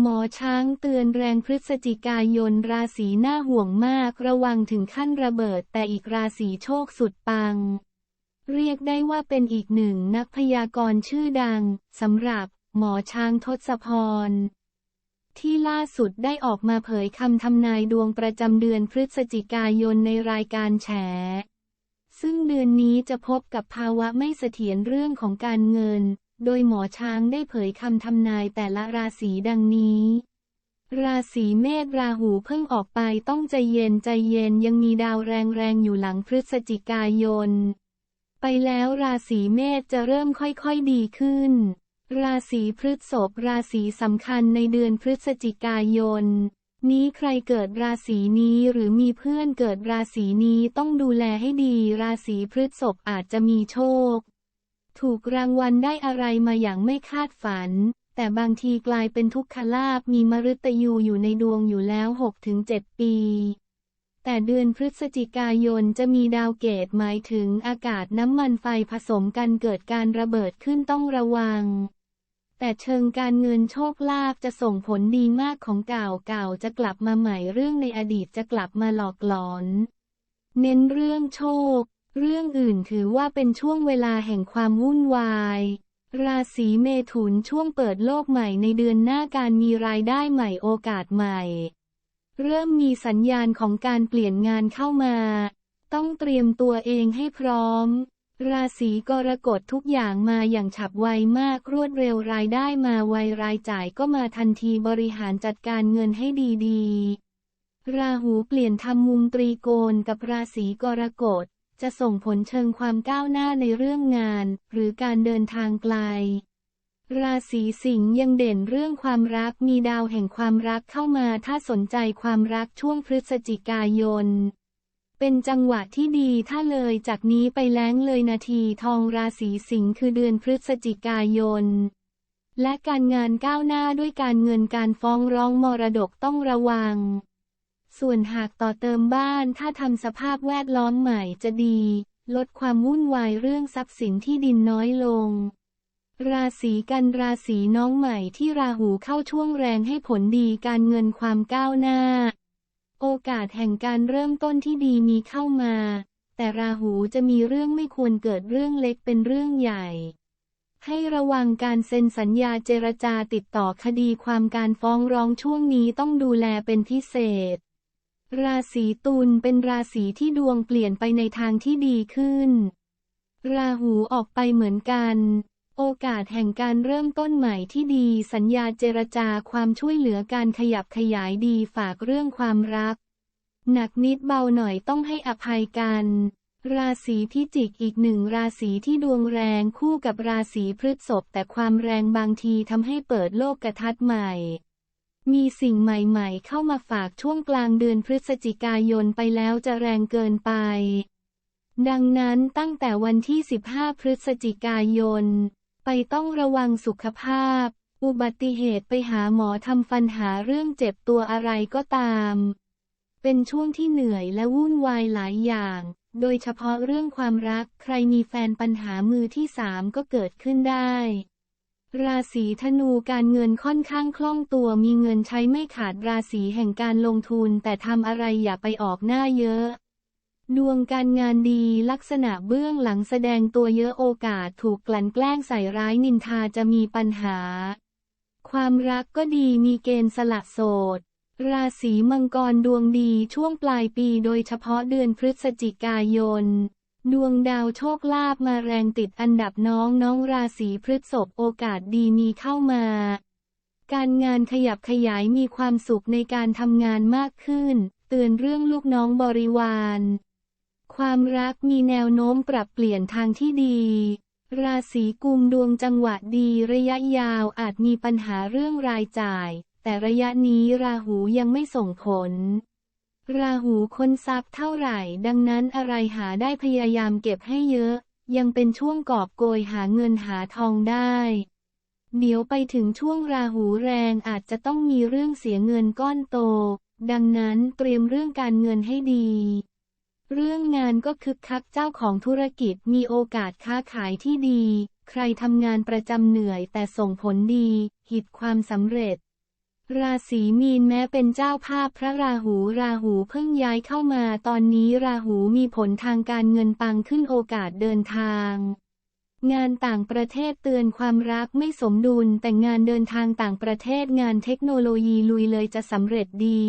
หมอช้างเตือนแรงพฤศจิกายนราศีน่าห่วงมากระวังถึงขั้นระเบิดแต่อีกราศีโชคสุดปัง เรียกได้ว่าเป็นอีกหนึ่งนักพยากรณ์ชื่อดังสำหรับหมอช้างทศพร ที่ล่าสุดได้ออกมาเผยคำทำนายดวงประจำเดือนพฤศจิกายนในรายการแฉ ซึ่งเดือนนี้จะพบกับภาวะไม่เสถียรเรื่องของการเงิน โดยหมอช้างได้เผยคำทำนายแต่ละราศีดังนี้ ราศีเมษราหูเพิ่งออกไปต้องใจเย็นใจเย็นยังมีดาวแรงๆอยู่หลังพฤศจิกายน ไปแล้วราศีเมษจะเริ่มค่อยๆดีขึ้น ราศีพฤษภราศีสำคัญในเดือนพฤศจิกายนนี้ใครเกิดราศีนี้หรือมีเพื่อนเกิดราศีนี้ต้องดูแลให้ดีราศีพฤษภอาจจะมีโชค ถูกรางวัลได้อะไรมาอย่างไม่คาดฝัน แต่บางทีกลายเป็นทุกขลาบมีมฤตยูอยู่ในดวงอยู่แล้ว 6-7 ปี แต่เดือนพฤศจิกายนจะมีดาวเกตหมายถึงอากาศน้ำมันไฟผสมกันเกิดการระเบิดขึ้นต้องระวัง แต่เชิงการเงินโชคลาภจะส่งผลดีมากของเก่าเก่าจะกลับมาใหม่เรื่องในอดีตจะกลับมาหลอกหลอน เน้นเรื่องโชค เรื่องอื่นถือว่าเป็นช่วงเวลาแห่งความวุ่นวาย ราศีเมถุนช่วงเปิดโลกใหม่ในเดือนหน้าการมีรายได้ใหม่โอกาสใหม่ เริ่มมีสัญญาณของการเปลี่ยนงานเข้ามา ต้องเตรียมตัวเองให้พร้อม ราศีกรกฎทุกอย่างมาอย่างฉับไวมากรวดเร็วรายได้มาไวรายจ่ายก็มาทันทีบริหารจัดการเงินให้ดีๆ ราหูเปลี่ยนทำมุมตรีโกณกับราศีกรกฎ จะส่งผลเชิงความก้าวหน้าในเรื่องงาน หรือการเดินทางไกล ราศีสิงห์ยังเด่นเรื่องความรักมีดาวแห่งความรักเข้ามาถ้าสนใจความรักช่วงพฤศจิกายน เป็นจังหวะที่ดีถ้าเลยจากนี้ไปแล้งเลยนาทีทองราศีสิงห์คือเดือนพฤศจิกายนและการงานก้าวหน้าด้วยการเงินการฟ้องร้องมรดกต้องระวัง ส่วนหากต่อเติมบ้านถ้าทำสภาพแวดล้อมใหม่จะดี ลดความวุ่นวายเรื่องทรัพย์สินที่ดินน้อยลง ราศีกันราศีน้องใหม่ที่ราหูเข้าช่วงแรงให้ผลดีการเงินความก้าวหน้า โอกาสแห่งการเริ่มต้นที่ดีมีเข้ามา แต่ราหูจะมีเรื่องไม่ควรเกิดเรื่องเล็กเป็นเรื่องใหญ่ ให้ระวังการเซ็นสัญญาเจรจาติดต่อคดีความการฟ้องร้องช่วงนี้ต้องดูแลเป็นพิเศษ ราศีตุลเป็นราศีที่ดวงเปลี่ยนไปในทางที่ดีขึ้น ราหูออกไปเหมือนกัน โอกาสแห่งการเริ่มต้นใหม่ที่ดี สัญญาเจรจาความช่วยเหลือการขยับขยายดีฝากเรื่องความรัก หนักนิดเบาหน่อยต้องให้อภัยกัน ราศีพิจิกอีกหนึ่งราศีที่ดวงแรงคู่กับราศีพฤษภแต่ความแรงบางทีทำให้เปิดโลกกระทัดใหม่ มีสิ่งใหม่ๆ เข้ามาฝากช่วงกลางเดือนพฤศจิกายนไปแล้วจะแรงเกินไป ดังนั้นตั้งแต่วันที่ 15 พฤศจิกายน ไปต้องระวังสุขภาพ อุบัติเหตุไปหาหมอทำฟันหาเรื่องเจ็บตัวอะไรก็ตาม เป็นช่วงที่เหนื่อยและวุ่นวายหลายอย่าง โดยเฉพาะเรื่องความรักใครมีแฟนปัญหามือที่สามก็เกิดขึ้นได้ ราศีธนูการเงินค่อนข้างคล่องตัวมีเงินใช้ไม่ขาดราศีแห่งการลงทุนแต่ทำอะไรอย่าไปออกหน้าเยอะ ดวงการงานดีลักษณะเบื้องหลังแสดงตัวเยอะโอกาสถูกกลั่นแกล้งใส่ร้ายนินทาจะมีปัญหา ความรักก็ดีมีเกณฑ์สละโสด ราศีมังกรดวงดีช่วงปลายปีโดยเฉพาะเดือนพฤศจิกายน ดวงดาวโชคลาภมาแรงติดอันดับน้องน้องราศีพฤษภโอกาสดีมีเข้ามา การงานขยับขยายมีความสุขในการทำงานมากขึ้น เตือนเรื่องลูกน้องบริวาร ความรักมีแนวโน้มปรับเปลี่ยนทางที่ดี ราศีกุมดวงจังหวะดีระยะยาวอาจมีปัญหาเรื่องรายจ่าย แต่ระยะนี้ราหูยังไม่ส่งผล ราหูคนทรัพย์เท่าไหร่ ดังนั้นอะไรหาได้พยายามเก็บให้เยอะ ยังเป็นช่วงกอบโกยหาเงินหาทองได้ เดี๋ยวไปถึงช่วงราหูแรงอาจจะต้องมีเรื่องเสียเงินก้อนโต ดังนั้นเตรียมเรื่องการเงินให้ดี เรื่องงานก็คึกคักเจ้าของธุรกิจมีโอกาสค้าขายที่ดี ใครทำงานประจำเหนื่อยแต่ส่งผลดี หิตความสำเร็จ ราศีมีนแม้เป็นเจ้าภาพพระราหูราหูเพิ่งย้ายเข้ามาตอนนี้ราหูมีผลทางการเงินปังขึ้นโอกาสเดินทาง งานต่างประเทศเตือนความรักไม่สมดุลแต่งานเดินทางต่างประเทศงานเทคโนโลยีลุยเลยจะสำเร็จดี